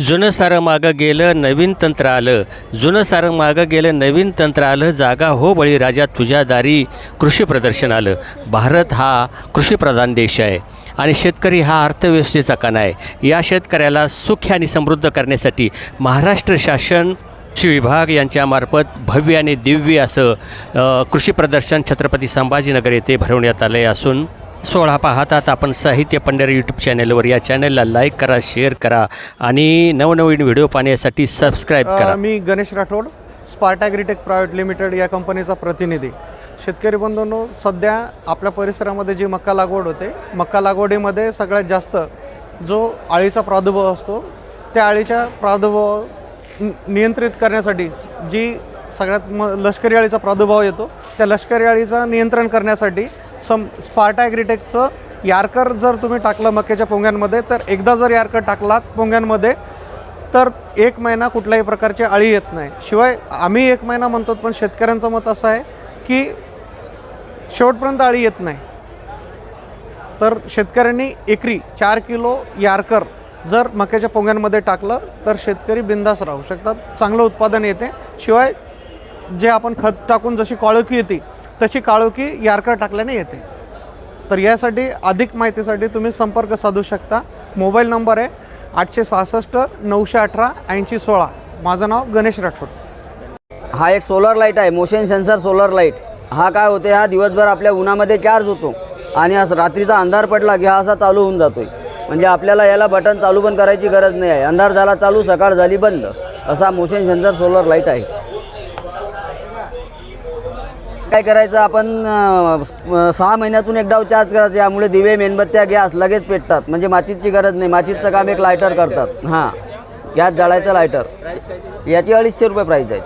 जुनं सारं मागं गेलं नवीन तंत्र आलं. जुनं सारं मागं गेलं नवीन तंत्र आलं जागा हो बळीराजा तुझ्या दारी कृषी प्रदर्शन आलं. भारत हा कृषीप्रधान देश आहे आणि शेतकरी हा अर्थव्यवस्थेचा कणा आहे. या शेतकऱ्याला सुखी आणि समृद्ध करण्यासाठी महाराष्ट्र शासन कृषी विभाग यांच्यामार्फत भव्य आणि दिव्य असं कृषी प्रदर्शन छत्रपती संभाजीनगर येथे भरवण्यात आले असून सोळा पाहतात. आपण साहित्य पंढर यूट्यूब चॅनलवर या चॅनलला लाईक करा शेअर करा आणि नवनवीन व्हिडिओ पाहण्यासाठी सबस्क्राईब करा. मी गणेश राठोड स्पार्ट ॲग्रीटेक प्रायव्हेट लिमिटेड या कंपनीचा प्रतिनिधी. शेतकरी बंधूंनो सध्या आपल्या परिसरामध्ये जी मक्का लागवड होते मक्का लागवडीमध्ये सगळ्यात जास्त जो अळीचा प्रादुर्भाव असतो त्या अळीच्या प्रादुर्भाव नियंत्रित करण्यासाठी जी सगळ्यात म लष्करी अळीचा प्रादुर्भाव येतो त्या लष्करी अळीचं नियंत्रण करण्यासाठी सम स्पार्टा ॲग्रीटेकचं यारकर जर तुम्ही टाकलं मक्याच्या पोंग्यांमध्ये तर एकदा जर यारकर टाकलात पोंग्यांमध्ये तर एक महिना कुठल्याही प्रकारची अळी येत नाही. शिवाय आम्ही एक महिना म्हणतो पण शेतकऱ्यांचं मत असं आहे की शेवटपर्यंत अळी येत नाही. तर शेतकऱ्यांनी एकरी चार किलो यारकर जर मक्याच्या पोंग्यांमध्ये टाकलं तर शेतकरी बिंदास राहू शकतात चांगलं उत्पादन येते. शिवाय जे आपण खत टाकून जशी कॉळकी येते तशी काळोखी यारकर टाकल्याने येते. तर यासाठी अधिक माहितीसाठी तुम्ही संपर्क साधू शकता. मोबाईल नंबर आहे आठशे सहासष्ट नऊशे अठरा ऐंशी सोळा. माझं नाव गणेश राठोड. हा एक सोलर लाइट आहे. मोशन सेन्सर सोलर लाइट हा काय होते हा दिवसभर आपल्या उन्हामध्ये चार्ज होतो. आणि आज रात्रीचा अंधार पडला की हा असा चालू होऊन जातोय. म्हणजे आपल्याला याला बटन चालू पण करायची गरज नाही आहे. अंधार झाला चालू सकाळ झाली बंद. असा मोशन सेन्सर सोलर लाइट आहे. काय करायचं? आपण अं, सहा महिन्यातून एकदा चार्ज करायचं. यामुळे दिवे मेणबत्त्या गॅस लगेच पेटतात. म्हणजे माचीसची गरज नाही. माचीसचं काम एक लायटर करतात. हां. गॅस जाळायचं लायटर याची अडीचशे रुपये प्राईस आहेत.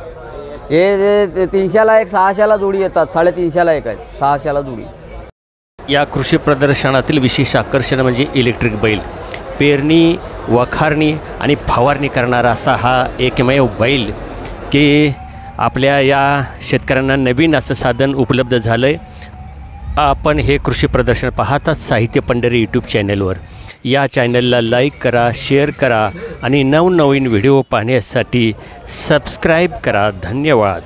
हे जे- ते तीनशेला एक सहाशेला जोडी येतात. साडेतीनशेला एक आहे सहाशेला जोडी. या कृषी प्रदर्शनातील विशेष आकर्षण म्हणजे इलेक्ट्रिक बैल. पेरणी वखारणी आणि फवारणी करणारा असा हा एकमेव बैल की आपल्या या शेतकऱ्यांना नवीन असं साधन उपलब्ध झालं आहे आपण हे कृषी प्रदर्शन पाहतात साहित्य पंढरी यूट्यूब चॅनलवर या चॅनलला लाईक करा शेअर करा आणि नवनवीन व्हिडिओ पाहण्यासाठी सबस्क्राईब करा. धन्यवाद.